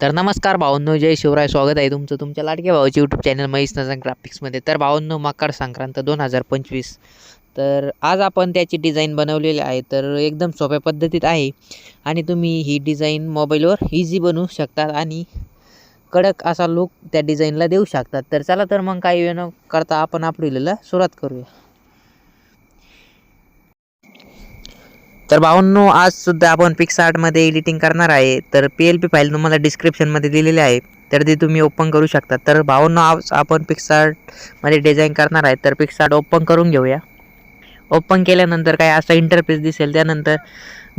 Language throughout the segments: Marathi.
तर नमस्कार भावांनो जय शिवराय स्वागत आहे तुमचं तुमच्या लाडक्या भावाच्या यूट्यूब चॅनल महेश नजन ग्राफिक्समध्ये तर भावांनो मकर संक्रांत दोन हजार पंचवीस. तर आज आपण त्याची डिझाईन बनवलेली आहे तर एकदम सोप्या पद्धतीत आहे. आणि तुम्ही ही डिझाईन मोबाईलवर इझी बनवू शकतात आणि कडक असा लुक त्या डिझाईनला देऊ शकतात. तर चला तर मग काही वेळ न करता आपण आपल्याला सुरुवात करूया. तर भावांनो आज सुद्धा आपण पिक्सआर्टमध्ये एडिटिंग करणार आहे. तर पी एल पी फाईल तुम्हाला डिस्क्रिप्शनमध्ये दिलेली आहे. तर ती तुम्ही ओपन करू शकता. तर भावांनो आज आपण पिक्सआर्टमध्ये डिझाईन करणार आहे. तर पिक्सआर्ट ओपन करून घेऊया. ओपन केल्यानंतर काय असा इंटरफेस दिसेल. त्यानंतर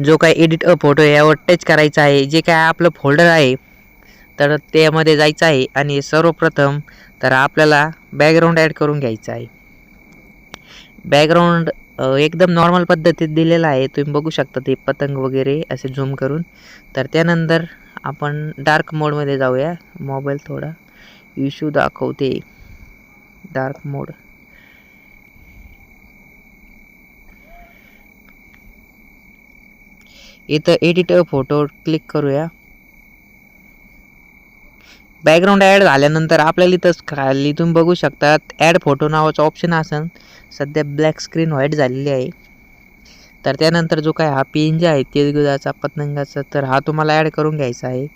जो काय एडिट अ फोटो यावर टच करायचा आहे. जे काय आपलं फोल्डर आहे तर त्यामध्ये जायचं आहे. आणि सर्वप्रथम तर आपल्याला बॅकग्राऊंड ॲड करून घ्यायचं आहे. बॅकग्राऊंड एकदम नॉर्मल पद्धतीत दिलेला आहे. तुम्ही बघू शकता ते पतंग वगैरे असे झूम करून. तर त्यानंतर आपण डार्क मोडमध्ये जाऊया. मोबाईल थोडा इश्यू दाखवते. डार्क मोड इथं एडिट फोटो क्लिक करूया. बॅकग्राऊंड ॲड झाल्यानंतर आपल्याला इथंच खाली तुम्ही बघू शकतात ॲड फोटो नावाचा ऑप्शन असेल. सध्या ब्लॅक स्क्रीन व्हाईट झालेली आहे. तर त्यानंतर जो काय हा पी एन जी आहे तेलगुदाचा पतंगाचा तर हा तुम्हाला ॲड करून घ्यायचा आहे.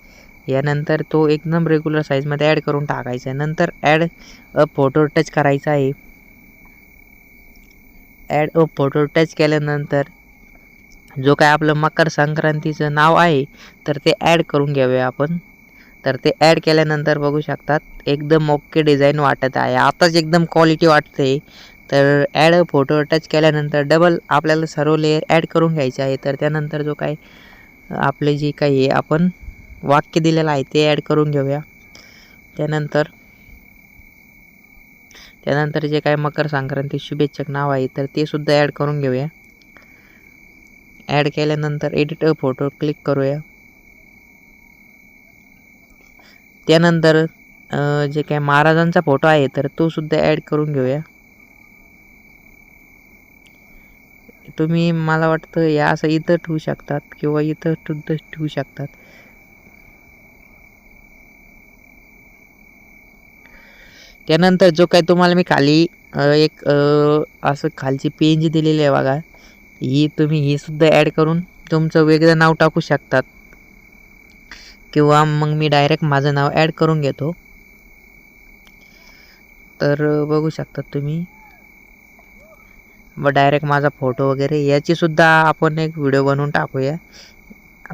यानंतर तो एकदम रेग्युलर साईजमध्ये ॲड करून टाकायचा आहे. नंतर ॲड अ फोटो टच करायचा आहे. ॲड अ फोटो टच केल्यानंतर जो काय आपलं मकर संक्रांतीचं नाव आहे तर ते ॲड करून घ्यावे आपण. तर ते ॲड केल्यानंतर बघू शकतात एकदम ओके डिझाईन वाटत आहे. आताच एकदम क्वालिटी वाटते तर ॲड फोटो टच केल्यानंतर डबल आपल्याला सर्व लेअर ॲड करून घ्यायचे आहे. तर त्यानंतर जो काही आपले जे काही आपण वाक्य दिलेलं आहे ते ॲड करून घेऊया. त्यानंतर त्यानंतर जे काय मकर संक्रांती शुभेच्छक नाव आहे तर ते सुद्धा ॲड करून घेऊया. ॲड केल्यानंतर एडिट फोटो क्लिक करूया. त्यानंतर जे काय महाराजांचा फोटो आहे तर तो सुद्धा ॲड करून घेऊया. तुम्ही मला वाटतं या असं इथं ठेवू शकतात किंवा इथं सुद्धा ठेवू शकतात. त्यानंतर जो काय तुम्हाला मी खाली एक असं खालची पेंज दिलेली आहे बघा. ही तुम्ही ही सुद्धा ॲड करून तुमचं वेगळं नाव टाकू शकतात. किंवा मग मी डायरेक्ट माझं नाव ॲड करून घेतो. तर बघू शकतात तुम्ही. व डायरेक्ट माझा फोटो वगैरे याचीसुद्धा आपण एक व्हिडिओ बनवून टाकूया.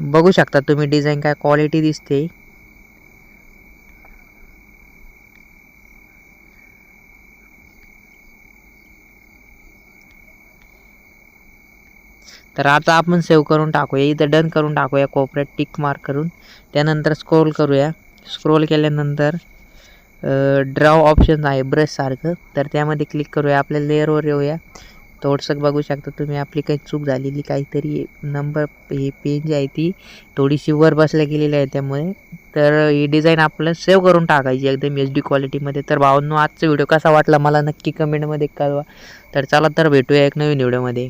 बघू शकता तुम्ही डिझाईन काय क्वालिटी दिसते. तर आता आपण सेव्ह करून टाकूया. इथं डन करून टाकूया कोपऱ्यात टिक मार्क करून. त्यानंतर स्क्रोल करूया. स्क्रोल केल्यानंतर ड्रॉ ऑप्शन आहे ब्रशसारखं तर त्यामध्ये क्लिक करूया. आपल्या लेअरवर येऊया. थोडंसं बघू शकता तुम्ही आपली काही चूक झालेली काहीतरी नंबर हे पेन जी आहे ती. थोडीशी वर बसल्या गेलेली आहे त्यामुळे. तर ही डिझाईन आपल्याला सेव्ह करून टाकायची एकदम एच डी क्वालिटीमध्ये तर भावांनो आजचा व्हिडिओ कसा वाटला? मला नक्की कमेंटमध्ये कळवा. तर चला तर भेटूया एक नवीन व्हिडिओमध्ये